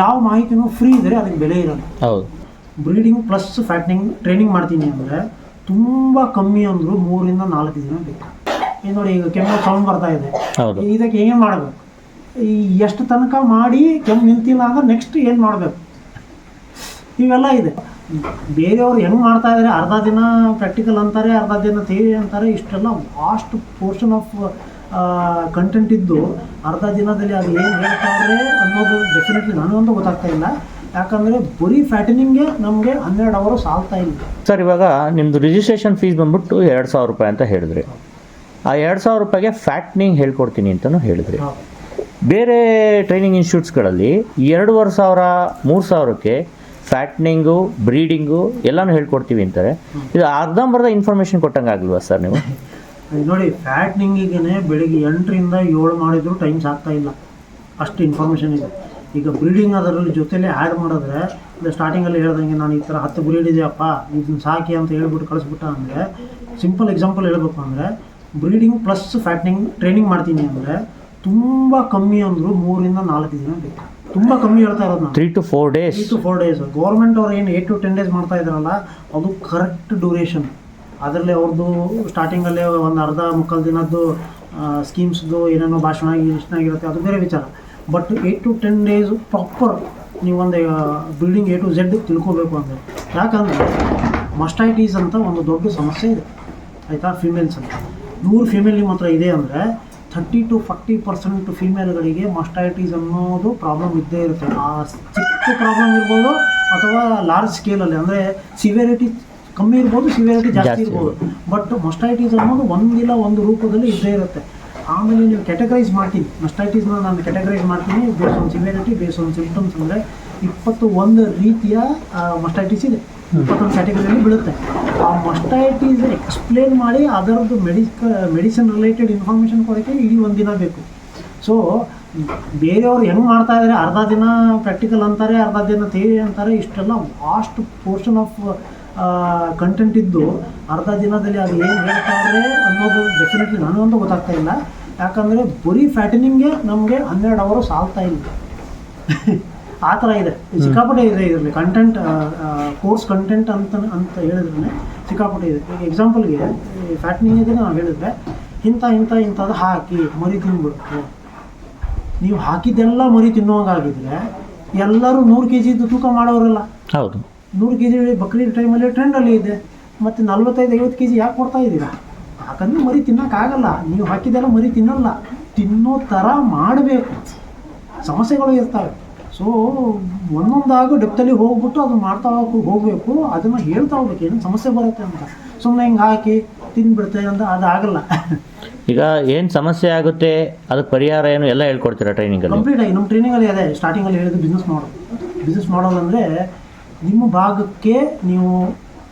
ಯಾವ ಮಾಹಿತಿನೂ ಫ್ರೀ ಇದ್ರೆ ಅದಕ್ಕೆ ಬೆಲೆ ಇರಲ್ಲ. ಹೌದು. ಬ್ರೀಡಿಂಗ್ ಪ್ಲಸ್ ಫ್ಯಾಟ್ನಿಂಗ್ ಟ್ರೈನಿಂಗ್ ಮಾಡ್ತೀನಿ ಅಂದರೆ ತುಂಬ ಕಮ್ಮಿ ಅಂದರೂ ಮೂರಿಂದ ನಾಲ್ಕು ದಿನ ಬೇಕು. ಏನು ನೋಡಿ ಈಗ ಕೆಮ್ಮು ಸೌಂಡ್ ಬರ್ತಾ ಇದೆ. ಇದಕ್ಕೆ ಏನು ಮಾಡಬೇಕು? ಈ ಎಷ್ಟು ತನಕ ಮಾಡಿ ಕೆಮ್ಮು ನಿಂತಿಲ್ಲ ಅಂದ್ರೆ ನೆಕ್ಸ್ಟ್ ಏನು ಮಾಡಬೇಕು? ಇವೆಲ್ಲ ಇದೆ. ಬೇರೆಯವ್ರು ಹೆಂಗೆ ಮಾಡ್ತಾ ಇದ್ದಾರೆ ಅರ್ಧ ದಿನ ಪ್ರಾಕ್ಟಿಕಲ್ ಅಂತಾರೆ ಅರ್ಧ ದಿನ ಥಿಯರಿ ಅಂತಾರೆ ಇಷ್ಟೆಲ್ಲ ವಾಸ್ಟ್ ಪೋರ್ಷನ್ ಆಫ್ ಕಂಟೆಂಟ್ ಇದ್ದು ಅರ್ಧ ದಿನದಲ್ಲಿ ಅದು ಏನು ಹೇಳ್ತಾರೆ ಅನ್ನೋದು ಡೆಫಿನೆಟ್ಲಿ ನನಗಂತೂ ಗೊತ್ತಾಗ್ತಾ ಇಲ್ಲ. ಯಾಕಂದರೆ ಬರೀ ಫ್ಯಾಟನಿಂಗೇ ನಮಗೆ ಹನ್ನೆರಡು ಅವರು ಸಾಲ್ತಾ ಇಲ್ಲ. ಸರ್ ಇವಾಗ ನಿಮ್ಮದು ರಿಜಿಸ್ಟ್ರೇಷನ್ ಫೀಸ್ ಬಂದ್ಬಿಟ್ಟು ಎರಡು ಸಾವಿರ ರೂಪಾಯಿ ಅಂತ ಹೇಳಿದ್ರಿ. ಆ ಎರಡು ಸಾವಿರ ರೂಪಾಯಿಗೆ ಫ್ಯಾಟ್ನಿಂಗ್ ಹೇಳ್ಕೊಡ್ತೀನಿ ಅಂತಲೂ ಹೇಳಿದ್ರಿ. ಬೇರೆ ಟ್ರೈನಿಂಗ್ ಇನ್ಸ್ಟಿಟ್ಯೂಟ್ಸ್ಗಳಲ್ಲಿ ಎರಡೂವರೆ ಸಾವಿರ ಮೂರು ಸಾವಿರಕ್ಕೆ ಫ್ಯಾಟ್ನಿಂಗು ಬ್ರೀಡಿಂಗು ಎಲ್ಲನೂ ಹೇಳ್ಕೊಡ್ತೀವಿ ಅಂತಾರೆ. ಇದು ಅರ್ಧಂಬರ್ಧ ಇನ್ಫಾರ್ಮೇಷನ್ ಕೊಟ್ಟಂಗೆ ಆಗಲ್ವಾ ಸರ್ ನೀವು? ನೋಡಿ ಫ್ಯಾಟ್ನಿಂಗಿಗೆ ಬೆಳಿಗ್ಗೆ ಎಂಟರಿಂದ ಏಳು ಮಾಡಿದ್ರು ಟೈಮ್ ಸಾಕ್ತಾ ಇಲ್ಲ. ಅಷ್ಟು ಇನ್ಫಾರ್ಮೇಷನ್ ಇದೆ. ಈಗ ಬ್ರೀಡಿಂಗ್ ಅದರಲ್ಲಿ ಜೊತೆಲೇ ಆ್ಯಡ್ ಮಾಡಿದ್ರೆ ಅಂದರೆ ಸ್ಟಾರ್ಟಿಂಗಲ್ಲಿ ಹೇಳ್ದಂಗೆ ನಾನು ಈ ಥರ ಹತ್ತು ಬ್ರೀಡ್ ಇದೆಯಪ್ಪ ಇದನ್ನ ಸಾಕಿ ಅಂತ ಹೇಳ್ಬಿಟ್ಟು ಕಳಿಸ್ಬಿಟ್ಟ ಅಂದರೆ ಸಿಂಪಲ್ ಎಕ್ಸಾಂಪಲ್ ಹೇಳಬೇಕು ಅಂದರೆ ಬ್ರೀಡಿಂಗ್ ಪ್ಲಸ್ ಫ್ಯಾಟ್ನಿಂಗ್ ಟ್ರೈನಿಂಗ್ ಮಾಡ್ತೀನಿ ಅಂದರೆ ತುಂಬ ಕಮ್ಮಿ ಅಂದರು ಮೂರಿಂದ ನಾಲ್ಕು ದಿನ ಬೇಕು? ತುಂಬ ಕಮ್ಮಿ ಹೇಳ್ತಾ ಇರೋದು ನಾನು. Three to four days three to four days government ಅವ್ರು ಏನು ಏಟ್ ಟು ಟೆನ್ ಡೇಸ್ ಮಾಡ್ತಾ ಇದ್ದಾರಲ್ಲ ಅದು ಕರೆಕ್ಟ್ ಡ್ಯೂರೇಷನ್ ಅದರಲ್ಲಿ ಅವ್ರದ್ದು ಸ್ಟಾರ್ಟಿಂಗಲ್ಲೇ ಒಂದು ಅರ್ಧ ಮುಕ್ಕಾಲು ದಿನದ್ದು ಸ್ಕೀಮ್ಸ್ದು ಏನೇನೋ ಭಾಷಣ ಆಗಿರುತ್ತೆ, ಅದು ಬೇರೆ ವಿಚಾರ. But eight to ten days proper ನೀವೊಂದು ಬಿಲ್ಡಿಂಗ್ ಎ ಟು ಝೆಡ್ ತಿಳ್ಕೊಬೇಕು ಅಂದರೆ. ಯಾಕಂದರೆ ಮಸ್ಟೈಟೀಸ್ ಅಂತ ಒಂದು ದೊಡ್ಡ ಸಮಸ್ಯೆ ಇದೆ. ಆಯಿತಾ? ಫಿಮೇಲ್ಸ್ ಅಂತ. ನೂರು ಫಿಮೇಲ್ ನಿಮ್ಮ ಹತ್ರ ಇದೆ ಅಂದರೆ ಥರ್ಟಿ ಟು ಫಾರ್ಟಿ ಪರ್ಸೆಂಟ್ ಫಿಮೇಲ್ಗಳಿಗೆ ಮಸ್ಟೈಟೀಸ್ ಅನ್ನೋದು ಪ್ರಾಬ್ಲಮ್ ಇದ್ದೇ ಇರುತ್ತೆ. ಆ, ಚಿಕ್ಕ ಪ್ರಾಬ್ಲಮ್ ಇರ್ಬೋದು ಅಥವಾ ಲಾರ್ಜ್ ಸ್ಕೇಲಲ್ಲಿ ಅಂದರೆ ಸಿವಿಯರಿಟಿ ಕಮ್ಮಿ ಇರ್ಬೋದು ಸಿವಿಯರಿಟಿ ಜಾಸ್ತಿ ಇರ್ಬೋದು. ಬಟ್ ಮೊಸ್ಟೈಟಿಸ್ ಅನ್ನೋದು ಒಂದಿಲ್ಲ ಒಂದು ರೂಪದಲ್ಲಿ ಇದ್ದೇ ಇರುತ್ತೆ. ಆಮೇಲೆ ನೀವು ಕ್ಯಾಟಗರೈಸ್ ಮಾಡ್ತೀನಿ. ಮೊಸ್ಟೈಟಿಸ್ನ ನಾನು ಕ್ಯಾಟಗರೈಸ್ ಮಾಡ್ತೀನಿ base on severity base on symptoms ಅಂದರೆ ಇಪ್ಪತ್ತು ಒಂದು ರೀತಿಯ ಮಸ್ಟೈಟಿಸ್ ಇದೆ. ಇಪ್ಪತ್ತೊಂದು ಕ್ಯಾಟಗರಿಯಲ್ಲಿ ಬೀಳುತ್ತೆ. ಆ ಮಸ್ಟೈಟೀಸ್ ಎಕ್ಸ್ಪ್ಲೇನ್ ಮಾಡಿ ಅದರದ್ದು ಮೆಡಿಕ ಮೆಡಿಸಿನ್ ರಿಲೇಟೆಡ್ ಇನ್ಫಾರ್ಮೇಷನ್ ಕೊಡೋಕ್ಕೆ ಇಡೀ ಒಂದು ದಿನ ಬೇಕು. ಸೊ ಬೇರೆಯವರು ಹೆಂಗೆ ಮಾಡ್ತಾ ಇದ್ದಾರೆ ಅರ್ಧ ದಿನ ಪ್ರಾಕ್ಟಿಕಲ್ ಅಂತಾರೆ ಅರ್ಧ ದಿನ ಥಿಯರಿ ಅಂತಾರೆ ಇಷ್ಟೆಲ್ಲ ವಾಸ್ಟ್ ಪೋರ್ಷನ್ ಆಫ್ ಕಂಟೆಂಟ್ ಇದ್ದು ಅರ್ಧ ದಿನದಲ್ಲಿ ಅದು ಏನು ಹೇಳ್ತಾರೆ ಅನ್ನೋದು ಡೆಫಿನೆಟ್ಲಿ ನನಗಂತೂ ಗೊತ್ತಾಗ್ತಾ ಇಲ್ಲ. ಯಾಕಂದರೆ ಬರೀ ಫ್ಯಾಟನಿಂಗೆ ನಮಗೆ ಹನ್ನೆರಡು ಅವರು ಸಾಲ್ತಾ ಇಲ್ಲ. ಆ ಥರ ಇದೆ. ಸಿಕ್ಕಾಪಟ್ಟೆ ಇದೆ ಇದರಲ್ಲಿ ಕಂಟೆಂಟ್ ಕೋರ್ಸ್ ಕಂಟೆಂಟ್ ಅಂತ ಅಂತ ಹೇಳಿದ್ರೆ ಸಿಕ್ಕಾಪಟ್ಟೆ ಇದೆ. ಈಗ ಎಕ್ಸಾಂಪಲ್ಗೆ ಫ್ಯಾಟ್ನಿಂಗ್ ಇದೆ ನಾವು ಹೇಳಿದ್ರೆ ಇಂಥ ಇಂಥ ಇಂಥದ್ದು ಹಾಕಿ ಮರಿ ತಿನ್ಬಿಡ್ತು ನೀವು ಹಾಕಿದ್ದೆಲ್ಲ ಮರಿ ತಿನ್ನುವಂಗಾಗಿದ್ರೆ ಎಲ್ಲರೂ ನೂರು ಕೆ ಜಿದು ತೂಕ ಮಾಡೋರಲ್ಲ. ಹೌದು. ನೂರು ಕೆ ಜಿ ಬಕ್ರೀದ್ ಟೈಮಲ್ಲಿ ಟ್ರೆಂಡಲ್ಲಿ ಇದೆ. ಮತ್ತು ನಲ್ವತ್ತೈದು ಐವತ್ತು ಕೆ ಜಿ ಯಾಕೆ ಕೊಡ್ತಾ ಇದ್ದೀರಾ? ಯಾಕಂದ್ರೆ ಮರಿ ತಿನ್ನೋಕ್ಕಾಗಲ್ಲ ನೀವು ಹಾಕಿದ್ದೆಲ್ಲ ಮರಿ ತಿನ್ನಲ್ಲ. ತಿನ್ನೋ ಥರ ಮಾಡಬೇಕು. ಸಮಸ್ಯೆಗಳು ಇರ್ತವೆ. ಸೊ ಒಂದೊಂದಾಗೂ ಡೆಪ್ತಲ್ಲಿ ಹೋಗ್ಬಿಟ್ಟು ಅದು ಮಾಡ್ತಾ ಹೋಗಿ ಹೋಗ್ಬೇಕು. ಅದನ್ನು ಹೇಳ್ತಾ ಹೋಗ್ಬೇಕು. ಏನು ಸಮಸ್ಯೆ ಬರುತ್ತೆ ಅಂತ. ಸುಮ್ಮನೆ ಹಿಂಗೆ ಹಾಕಿ ತಿನ್ಬಿಡ್ತೇವೆ ಅಂತ ಅದು ಆಗಲ್ಲ. ಈಗ ಏನು ಸಮಸ್ಯೆ ಆಗುತ್ತೆ? ಅದಕ್ಕೆ ಪರಿಹಾರ ಏನು? ಎಲ್ಲ ಹೇಳ್ಕೊಡ್ತೀರಾ ಟ್ರೈನಿಂಗಲ್ಲಿ ಕಂಪ್ಲೀಟ್ ಆಗಿ. ನಮ್ಮ ಟ್ರೈನಿಂಗಲ್ಲಿ ಅದೇ ಸ್ಟಾರ್ಟಿಂಗಲ್ಲಿ ಹೇಳಿದ್ದು ಬಿಸ್ನೆಸ್ ಮಾಡೋದು ಬಿಸ್ನೆಸ್ ಮಾಡೋದಂದರೆ ನಿಮ್ಮ ಭಾಗಕ್ಕೆ ನೀವು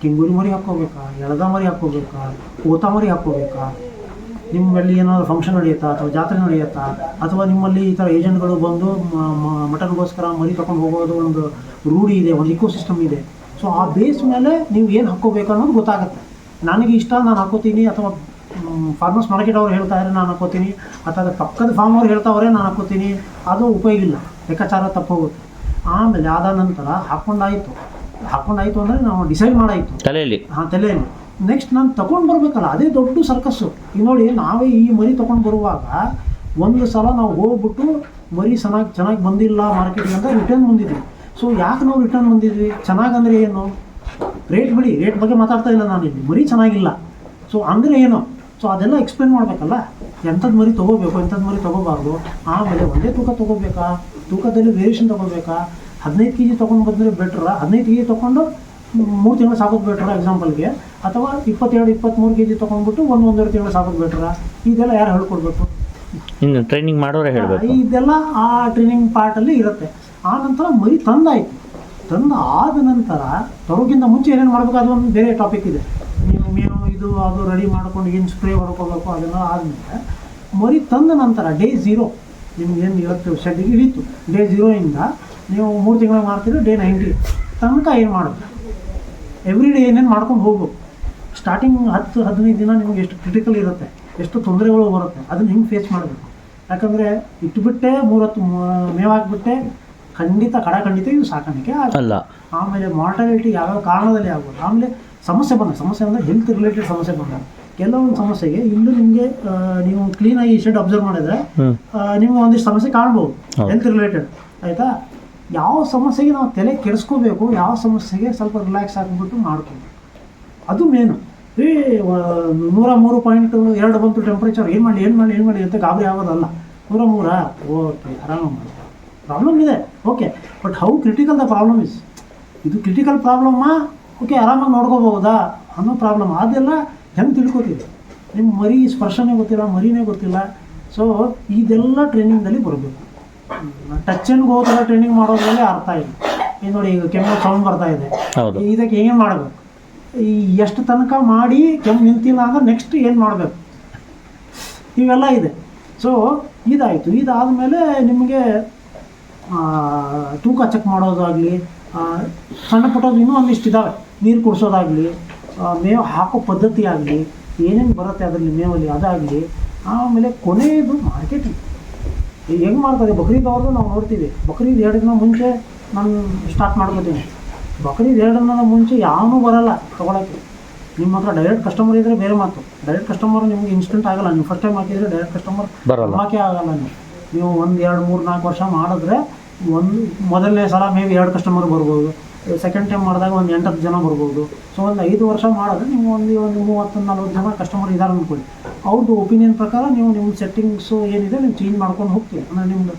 ಕೆಂಗುರಿ ಮರಿ ಹಾಕ್ಕೋಬೇಕಾ? ಎಳದ ಮರಿ ಹಾಕೋಬೇಕಾ ಕೋತ ಮರಿ ಹಾಕೋಬೇಕಾ ನಿಮ್ಮಲ್ಲಿ ಏನಾದರೂ ಫಂಕ್ಷನ್ ನಡೆಯುತ್ತಾ ಅಥವಾ ಜಾತ್ರೆ ನಡೆಯುತ್ತಾ? ಅಥವಾ ನಿಮ್ಮಲ್ಲಿ ಈ ಥರ ಏಜೆಂಟ್ಗಳು ಬಂದು ಮಟನ್ಗೋಸ್ಕರ ಮರಿ ತಕೊಂಡು ಹೋಗೋದು ಒಂದು ರೂಢಿ ಇದೆ, ಒಂದು ಇಕೋ ಸಿಸ್ಟಮ್ ಇದೆ. ಸೊ ಆ ಬೇಸ್ ಮೇಲೆ ನೀವು ಏನು ಹಾಕ್ಕೋಬೇಕು ಅನ್ನೋದು ಗೊತ್ತಾಗುತ್ತೆ. ನನಗೆ ಇಷ್ಟ, ನಾನು ಹಾಕೋತೀನಿ ಅಥವಾ ಫಾರ್ಮರ್ಸ್ ಮಾರ್ಕೆಟ್ ಅವ್ರು ಹೇಳ್ತಾ ಇದ್ದಾರೆ ನಾನು ಹಾಕೋತೀನಿ ಅಥವಾ ಪಕ್ಕದ ಫಾರ್ಮ್ ಅವ್ರು ಹೇಳ್ತಾವ್ರೆ ನಾನು ಹಾಕೋತೀನಿ ಅದು ಉಪಯೋಗ ಇಲ್ಲ. ಲೆಕ್ಕಾಚಾರ ತಪ್ಪೋಗುತ್ತೆ ಆಮೇಲೆ ಆದ ನಂತರ ಹಾಕೊಂಡಾಯಿತು. ಹಾಕೊಂಡಾಯಿತು ಅಂದರೆ ನಾವು ಡಿಸೈಡ್ ಮಾಡಾಯಿತು. ತಲೆಯಲ್ಲಿ. ಹಾಂ ತಲೆಯಲ್ಲಿ. ನೆಕ್ಸ್ಟ್ ನಾನು ತಗೊಂಡು ಬರಬೇಕಲ್ಲ ಅದೇ ದೊಡ್ಡ ಸರ್ಕಸ್ಸು ಈಗ ನೋಡಿ ನಾವೇ ಈ ಮರಿ ತೊಗೊಂಡು ಬರುವಾಗ ಒಂದು ಸಲ ನಾವು ಹೋಗ್ಬಿಟ್ಟು ಮರಿ ಚೆನ್ನಾಗಿ ಚೆನ್ನಾಗಿ ಬಂದಿಲ್ಲ ಮಾರ್ಕೆಟ್ಗೆ ಅಂತ ರಿಟರ್ನ್ ಬಂದಿದ್ವಿ. ಸೊ ಯಾಕೆ ನಾವು ರಿಟರ್ನ್ ಬಂದಿದ್ವಿ? ಚೆನ್ನಾಗಂದ್ರೆ ಏನು? ರೇಟ್ ಬಿಡಿ ರೇಟ್ ಬಗ್ಗೆ ಮಾತಾಡ್ತಾ ಇಲ್ಲ ನಾನು ಇಲ್ಲಿ ಮರಿ ಚೆನ್ನಾಗಿಲ್ಲ. ಸೊ ಅಂದರೆ ಏನು? ಸೊ ಅದೆಲ್ಲ ಎಕ್ಸ್ಪ್ಲೇನ್ ಮಾಡಬೇಕಲ್ಲ? ಎಂಥದ್ದು ಮರಿ ತೊಗೋಬೇಕು ಎಂಥದ್ದು ಮರಿ ತೊಗೋಬಾರ್ದು. ಆಮೇಲೆ ಒಂದೇ ತೂಕ ತೊಗೋಬೇಕಾ? ತೂಕದಲ್ಲಿ ವೇರಿಯೇಷನ್ ತೊಗೋಬೇಕಾ? ಹದಿನೈದು ಕೆ ಜಿ ತೊಗೊಂಡು ಬಂದರೆ ಬೆಟ್ರ ಹದಿನೈದು ಕೆ ಜಿ ತೊಗೊಂಡು ಮೂರು ತಿಂಗಳು ಸಾಕೋದು ಬೆಟ್ರ ಎಕ್ಸಾಂಪಲ್ಗೆ ಅಥವಾ ಇಪ್ಪತ್ತೆರಡು ಇಪ್ಪತ್ತ್ಮೂರು ಕೆ ಜಿ ತೊಗೊಂಡ್ಬಿಟ್ಟು ಒಂದು ಒಂದೆರಡು ತಿಂಗಳು ಸಾಕೋದು ಬೆಟ್ರ ಇದೆಲ್ಲ ಯಾರು ಹೇಳ್ಕೊಡ್ಬೇಕು? ಇನ್ನು ಟ್ರೈನಿಂಗ್ ಮಾಡೋರೇ ಹೇಳಬೇಕು. ಇದೆಲ್ಲ ಆ ಟ್ರೈನಿಂಗ್ ಪಾರ್ಟಲ್ಲಿ ಇರುತ್ತೆ. ಆ ನಂತರ ಮರಿ ತಂದಾಯ್ತು. ತಂದು ಆದ ನಂತರ ತರೋಕ್ಕಿಂತ ಮುಂಚೆ ಏನೇನು ಮಾಡಬೇಕು ಅದು ಒಂದು ಬೇರೆ ಟಾಪಿಕ್ ಇದೆ. ನೀವು ಮೇವು ಇದು ಅದು ರೆಡಿ ಮಾಡ್ಕೊಂಡು ಏನು ಸ್ಪ್ರೇ ಹೊಡ್ಕೋಬೇಕು ಅದೆಲ್ಲ ಆದಮೇಲೆ ಮರಿ ತಂದ ನಂತರ ಡೇ ಝೀರೋ ನಿಮ್ಗೆ ಏನು ಇವತ್ತು ಶೆಡ್ಡಿಗೆ ಇಳಿತು. ಡೇ ಝೀರೋಯಿಂದ ನೀವು ಮೂರು ತಿಂಗಳು ಮಾಡ್ತೀರಿ ಡೇ ನೈಂಟಿ ತನಕ ಏನು ಮಾಡೋದು? ಎವ್ರಿ ಡೇ ಏನೇನು ಮಾಡ್ಕೊಂಡು ಹೋಗ್ಬೇಕು? ಸ್ಟಾರ್ಟಿಂಗ್ ಹತ್ತು ಹದಿನೈದು ದಿನ ನಿಮ್ಗೆ ಎಷ್ಟು ಕ್ರಿಟಿಕಲ್ ಇರುತ್ತೆ ಎಷ್ಟು ತೊಂದರೆಗಳು ಬರುತ್ತೆ ಅದನ್ನು ಹಿಂಗೆ ಫೇಸ್ ಮಾಡಬೇಕು? ಯಾಕಂದರೆ ಇಟ್ಬಿಟ್ಟೆ ಮೂರತ್ತು ಮೇವು ಹಾಕ್ಬಿಟ್ಟೆ ಖಂಡಿತ ಕಡ ಖಂಡಿತ ಇದು ಸಾಕಾಣಿಕೆ ಆಗಲ್ಲ. ಆಮೇಲೆ ಮಾರ್ಟಾಲಿಟಿ ಯಾವ್ಯಾವ ಕಾರಣದಲ್ಲಿ ಆಗ್ಬೋದು? ಆಮೇಲೆ ಸಮಸ್ಯೆ ಬಂದ ಸಮಸ್ಯೆ ಅಂದರೆ ಹೆಲ್ತ್ ರಿಲೇಟೆಡ್ ಸಮಸ್ಯೆ ಬಂದ. ಕೆಲವೊಂದು ಸಮಸ್ಯೆಗೆ ಇಲ್ಲೂ ನಿಮಗೆ ನೀವು ಕ್ಲೀನ್ ಈ ಶೆಡ್ ಅಬ್ಸರ್ವ್ ಮಾಡಿದ್ರೆ ನಿಮ್ಗೆ ಒಂದಿಷ್ಟು ಸಮಸ್ಯೆ ಕಾಣ್ಬೋದು ಹೆಲ್ತ್ ರಿಲೇಟೆಡ್ ಆಯಿತಾ? ಯಾವ ಸಮಸ್ಯೆಗೆ ನಾವು ತಲೆ ಕೆಡಿಸ್ಕೋಬೇಕು ಯಾವ ಸಮಸ್ಯೆಗೆ ಸ್ವಲ್ಪ ರಿಲ್ಯಾಕ್ಸ್ ಆಗಿಬಿಟ್ಟು ಮಾಡ್ಕೊಂಡು ಅದು ಮೇನು ಏ ನೂರ ಮೂರು ಪಾಯಿಂಟ್ ಎರಡು ಬಂತು ಟೆಂಪ್ರೇಚರ್ ಏನು ಮಾಡಿ ಏನು ಮಾಡಿ ಏನು ಮಾಡಿ ಅಂತ ಗಾಬರಿ ಆಗೋದಲ್ಲ. ನೂರ ಮೂರಾ? ಓಕೆ ಆರಾಮ ಮಾಡಿ ಪ್ರಾಬ್ಲಮ್ ಇದೆ okay but how critical the problem is ಇದು ಕ್ರಿಟಿಕಲ್ ಪ್ರಾಬ್ಲಮ್ಮಾ ಓಕೆ ಆರಾಮಾಗಿ ನೋಡ್ಕೋಬಹುದಾ? ಅನ್ನೋ ಪ್ರಾಬ್ಲಮ್ ಅದೆಲ್ಲ ಹೆಂಗೆ ತಿಳ್ಕೊತೀವಿ ನಿಮ್ಮ ಮರಿ ಸ್ಪರ್ಶನೇ ಗೊತ್ತಿಲ್ಲ ಮರಿನೇ ಗೊತ್ತಿಲ್ಲ. ಸೊ ಇದೆಲ್ಲ ಟ್ರೈನಿಂಗಲ್ಲಿ ಬರಬೇಕು. ಟಚ್ ಆ್ಯಂಡ್ ಗೋ ಥರ ಟ್ರೈನಿಂಗ್ ಮಾಡೋದ್ರಲ್ಲಿ ಅರ್ಥ ಇಲ್ಲ. ಈಗ ನೋಡಿ ಈಗ ಕೆಮ್ಮು ಸೌಂಡ್ ಬರ್ತಾ ಇದೆ. ಇದಕ್ಕೆ ಏನು ಮಾಡಬೇಕು? ಈ ಎಷ್ಟು ತನಕ ಮಾಡಿ ಕೆಮ್ಮು ನಿಂತಿಲ್ಲ ಅಂದ್ರೆ ನೆಕ್ಸ್ಟ್ ಏನು ಮಾಡಬೇಕು? ಇವೆಲ್ಲ ಇದೆ. ಸೊ ಇದಾಯಿತು. ಇದಾದಮೇಲೆ ನಿಮಗೆ ಆ, ತೂಕ ಚೆಕ್ ಮಾಡೋದಾಗಲಿ ಸಣ್ಣ ಪುಟ್ಟದ್ದು ಇನ್ನೂ ಒಂದಿಷ್ಟು ಇದ್ದಾವೆ ನೀರು ಕುಡಿಸೋದಾಗಲಿ ಮೇವು ಹಾಕೋ ಪದ್ಧತಿ ಆಗಲಿ ಏನೇನು ಬರುತ್ತೆ ಅದರಲ್ಲಿ ಮೇವಲ್ಲಿ ಅದಾಗಲಿ ಆಮೇಲೆ ಕೊನೆಯದು ಮಾರ್ಕೆಟಿಂಗ್. ಹೆಂಗೆ ಮಾಡ್ತಾರೆ ಬಕ್ರೀದ್ ಅವ್ರದ್ದು ನಾವು ನೋಡ್ತೀವಿ. ಬಕ್ರೀದ್ ಎರಡು ದಿನ ಮುಂಚೆ ನಾನು ಸ್ಟಾರ್ಟ್ ಮಾಡ್ಕೋತೀನಿ. ಬಕ್ರೀದ್ ಎರಡು ದಿನ ಮುಂಚೆ ಯಾವನೂ ಬರಲ್ಲ ತೊಗೊಳಕ್ಕೆ. ನಿಮ್ಮ ಹತ್ರ ಡೈರೆಕ್ಟ್ ಕಸ್ಟಮರ್ ಇದ್ದರೆ ಬೇರೆ ಮಾತು. ಡೈರೆಕ್ಟ್ ಕಸ್ಟಮರ್ ನಿಮ್ಗೆ ಇನ್ಸ್ಟೆಂಟ್ ಆಗಲ್ಲ. ನೀವು ಫಸ್ಟ್ ಟೈಮ್ ಹಾಕಿದರೆ ಡೈರೆಕ್ಟ್ ಕಸ್ಟಮರ್ ಹಾಕೇ ಆಗಲ್ಲ ನೀವು. ನೀವು ಒಂದು ಎರಡು ಮೂರು ನಾಲ್ಕು ವರ್ಷ ಮಾಡಿದ್ರೆ ಒಂದು ಮೊದಲನೇ ಸಲ ಮೇ ಬಿ ಎರಡು ಕಸ್ಟಮರ್ ಬರ್ಬೋದು. ಸೆಕೆಂಡ್ ಟೈಮ್ ಮಾಡಿದಾಗ ಒಂದು ಎಂಟತ್ತು ಜನ ಬರ್ಬೋದು. ಸೊ ಒಂದು ಐದು ವರ್ಷ ಮಾಡಿದ್ರೆ ನೀವು ಒಂದು ಒಂದು ಮೂವತ್ತು ನಲ್ವತ್ತು ಜನ ಕಸ್ಟಮರ್ ಇದ್ದಾರೆ ಅಂದ್ಕೊಳ್ಳಿ ಅವ್ರದ್ದು ಒಪಿನಿಯನ್ ಪ್ರಕಾರ ನೀವು ನಿಮ್ಮ ಸೆಟ್ಟಿಂಗ್ಸು ಏನಿದೆ ನೀವು ಚೇಂಜ್ ಮಾಡ್ಕೊಂಡು ಹೋಗ್ತೀವಿ ಅಂದರೆ ನಿಮ್ಮದು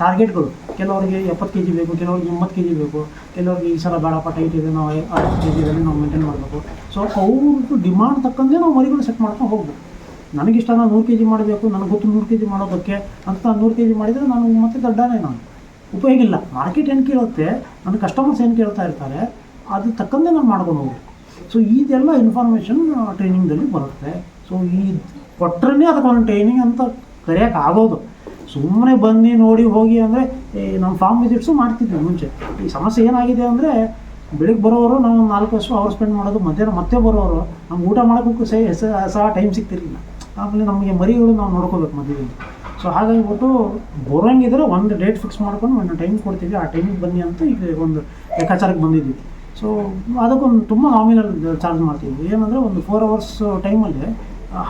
ಟಾರ್ಗೆಟ್ಗಳು ಕೆಲವರಿಗೆ ಎಪ್ಪತ್ತು ಕೆ ಜಿ ಬೇಕು, ಕೆಲವರಿಗೆ ಎಂಬತ್ತು ಕೆ ಜಿ ಬೇಕು, ಕೆಲವರಿಗೆ ಈ ಸಲ ಬೇಡಪ್ಪ ಟೈಟ್ ಇದೆ, ನಾವು ಅರವತ್ತು ಕೆ ಜಿದಲ್ಲಿ ನಾವು ಮೇಂಟೈನ್ ಮಾಡಬೇಕು. ಸೊ ಅವ್ರದ್ದು ಡಿಮಾಂಡ್ ತಕ್ಕಂತೆ ನಾವು ಮರಿಗಳು ಸೆಟ್ ಮಾಡ್ಕೊಂಡು ಹೋಗ್ಬೇಕು. ನನಗಿಷ್ಟ ನಾನು ನೂರು ಕೆ ಜಿ ಮಾಡಬೇಕು, ನನಗೆ ಗೊತ್ತು ನೂರು ಕೆ ಜಿ ಮಾಡೋದಕ್ಕೆ ಅಂತ ನಾನು ನೂರು ಕೆ ಜಿ ಮಾಡಿದರೆ ನಾನು ಮತ್ತೆ ದೊಡ್ಡನೇ ನಾನು. ಉಪಯೋಗ ಇಲ್ಲ. ಮಾರ್ಕೆಟ್ ಏನು ಕೇಳುತ್ತೆ, ನನ್ನ ಕಸ್ಟಮರ್ಸ್ ಏನು ಕೇಳ್ತಾ ಇರ್ತಾರೆ, ಅದು ತಕ್ಕಂತೆ ನಾನು ಮಾಡ್ಕೊಂಡು ಹೋಗ್ಬೇಕು. ಸೊ ಇದೆಲ್ಲ ಇನ್ಫಾರ್ಮೇಷನ್ ಟ್ರೈನಿಂಗ್ದಲ್ಲಿ ಬರುತ್ತೆ. ಸೊ ಈ ಕೊಟ್ಟರೆ ಅದಕ್ಕೆ ಒಂದು ಟ್ರೈನಿಂಗ್ ಅಂತ ಕರೆಯೋಕೆ ಆಗೋದು. ಸುಮ್ಮನೆ ಬಂದು ನೋಡಿ ಹೋಗಿ ಅಂದರೆ ನಮ್ಮ ಫಾರ್ಮ್ ವಿಸಿಟ್ಸು ಮಾಡ್ತಿದ್ವಿ ಮುಂಚೆ. ಈ ಸಮಸ್ಯೆ ಏನಾಗಿದೆ ಅಂದರೆ, ಬೆಳಿಗ್ಗೆ ಬರೋರು ನಾವು ನಾಲ್ಕು ವರ್ಷ ಅವರ್ ಸ್ಪೆಂಡ್ ಮಾಡೋದು, ಮಧ್ಯಾಹ್ನ ಮತ್ತೆ ಬರೋರು, ನಮ್ಗೆ ಊಟ ಮಾಡೋಕ್ಕೂ ಸಹ ಸಹ ಟೈಮ್ ಸಿಗ್ತಿರಲಿಲ್ಲ. ಆಮೇಲೆ ನಮಗೆ ಮರಿಗಳು ನಾವು ನೋಡ್ಕೋಬೇಕು ಮದುವೆಯಲ್ಲಿ ಸೊ ಹಾಗಾಗಿಬಿಟ್ಟು ಬರೋಂಗಿದ್ರೆ ಒಂದು ಡೇಟ್ ಫಿಕ್ಸ್ ಮಾಡ್ಕೊಂಡು ಒಂದು ಟೈಮ್ ಕೊಡ್ತೀವಿ. ಆ ಟೈಮಿಗೆ ಬನ್ನಿ ಅಂತ ಈಗ ಒಂದು ಲೆಕ್ಕಾಚಾರಕ್ಕೆ ಬಂದಿದ್ವಿ ಸೊ ಅದಕ್ಕೊಂದು ತುಂಬ ನಾಮಿನಲ್ ಚಾರ್ಜ್ ಮಾಡ್ತೀವಿ. ಏನಂದರೆ ಒಂದು ಫೋರ್ ಅವರ್ಸ್ ಟೈಮಲ್ಲಿ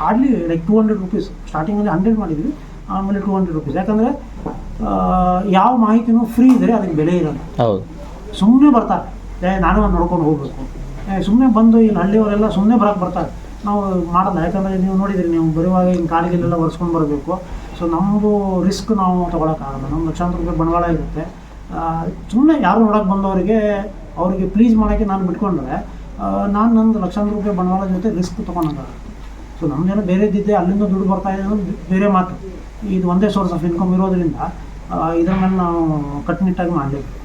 hardly like two hundred rupees ಸ್ಟಾರ್ಟಿಂಗಲ್ಲಿ ಹಂಡ್ರೆಡ್ ಮಾಡಿದ್ವಿ ಆಮೇಲೆ ಟೂ ಹಂಡ್ರೆಡ್ ರುಪೀಸ್ ಯಾಕಂದರೆ ಯಾವ ಮಾಹಿತಿನೂ ಫ್ರೀ ಇದ್ದರೆ ಅದಕ್ಕೆ ಬೆಲೆ ಇರಲ್ಲ. ಹೌದು. ಸುಮ್ಮನೆ ಬರ್ತಾರೆ ಏ ನಾನು ಒಂದು ನೋಡ್ಕೊಂಡು ಹೋಗಬೇಕು. ಏ ಸುಮ್ಮನೆ ಬಂದು ಇಲ್ಲಿ ಹಳ್ಳಿಯವರೆಲ್ಲ ಸುಮ್ಮನೆ ಬರೋಕ್ಕೆ ಬರ್ತಾರೆ ನಾವು ಮಾಡಲ್ಲ. ಯಾಕಂದರೆ ನೀವು ನೋಡಿದ್ರಿ ನೀವು ಬರುವಾಗ ಹಿಂಗೆ ಕಾಲಿಗೆಲ್ಲ ಒರೆಸ್ಕೊಂಡು ಬರಬೇಕು. ಸೊ ನಮ್ಮದು ರಿಸ್ಕ್ ನಾವು ತೊಗೊಳಕ್ಕಾಗಲ್ಲ ನಮ್ಮ ಲಕ್ಷಾಂತರ ರೂಪಾಯಿ ಬಂಡವಾಳ ಇರುತ್ತೆ. ಸುಮ್ಮನೆ ಯಾರು ನೋಡೋಕೆ ಬಂದವರಿಗೆ ಅವರಿಗೆ ಪ್ಲೀಸ್ ಮಾಡೋಕ್ಕೆ ನಾನು ಬಿಟ್ಕೊಂಡ್ರೆ ನಾನು ನಂದು ಲಕ್ಷಾಂತರ ರೂಪಾಯಿ ಬಂಡವಾಳ ಜೊತೆ ರಿಸ್ಕ್ ತೊಗೊಂಡಾಗ ಸೊ ನಮಗೇನು ಬೇರೆ ಇದ್ದಿದ್ದೆ ಅಲ್ಲಿಂದ ದುಡ್ಡು ಬರ್ತಾ ಇದೆ ಬೇರೆ ಮಾತು. ಇದು ಒಂದೇ ಸೋರ್ಸ್ ಆಫ್ ಇನ್ಕಮ್ ಇರೋದ್ರಿಂದ ಇದರ ಮೇಲೆ ನಾವು ಕಟ್ಟುನಿಟ್ಟಾಗಿ ಮಾಡಲೇಬೇಕು.